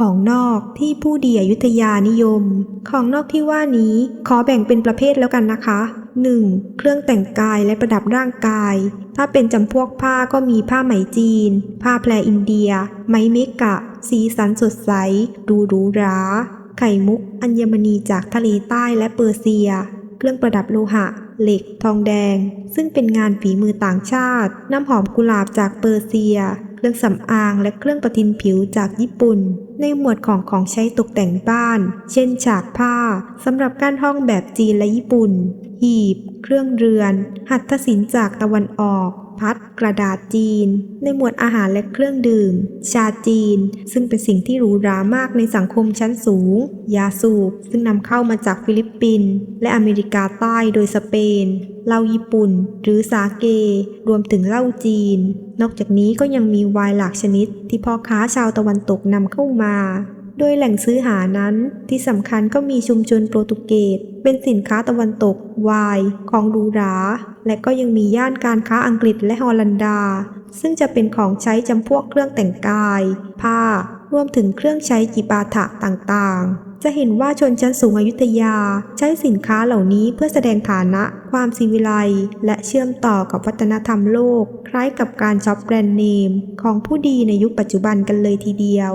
ของนอกที่ผู้ดีอยุธยานิยม ของนอกที่ว่านี้ขอแบ่งเป็นประเภทแล้วกันนะคะ 1. เครื่องแต่งกายและประดับร่างกาย ถ้าเป็นจำพวกผ้าก็มีผ้าไหมจีน ผ้าแพรอินเดีย ไหมเมกะ สีสันสดใส ดูหรูหรา ไข่มุก อัญมณีจากทะเลใต้และเปอร์เซีย เครื่องประดับโลหะ เหล็ก ทองแดง ซึ่งเป็นงานฝีมือต่างชาติ น้ำหอมกุหลาบจากเปอร์เซีย เครื่องสำอางและเครื่องประทินผิวจากญี่ปุ่น ในหมวดของของใช้ตกแต่งบ้าน เช่นฉากผ้าสำหรับการห้องแบบจีนและญี่ปุ่น หีบ เครื่องเรือน หัตถศิลป์จากตะวันออก พัด กระดาษจีน ในหมวดอาหารและเครื่องดื่ม ชาจีน ซึ่งเป็นสิ่งที่หรูหรามากในสังคมชั้นสูง ยาสูบ ซึ่งนำเข้ามาจากฟิลิปปินส์และอเมริกาใต้โดยสเปนเหล้าญี่ปุ่น หรือสาเก รวมถึงเหล้าจีน นอกจากนี้ก็ยังมีไวน์หลากชนิด ที่พ่อค้าชาวตะวันตกนำเข้ามา โดยแหล่งซื้อหานั้นที่สำคัญก็มีชุมชนโปรตุเกสเป็นสินค้าตะวันตกไวน์ของหรูรา และก็ยังมีย่านการค้าอังกฤษและฮอลันดา ซึ่งจะเป็นของใช้จำพวกเครื่องแต่งกาย ผ้ารวมถึงเครื่องใช้จิปาถะต่างๆ จะเห็นว่าชนชั้นสูงอยุธยา ใช้สินค้าเหล่านี้เพื่อแสดงฐานะ ความสิวิไลและเชื่อมต่อกับวัฒนธรรมโลก คล้ายกับการช็อปแบรนด์เนม ของผู้ดีในยุคปัจจุบันกันเลยทีเดียว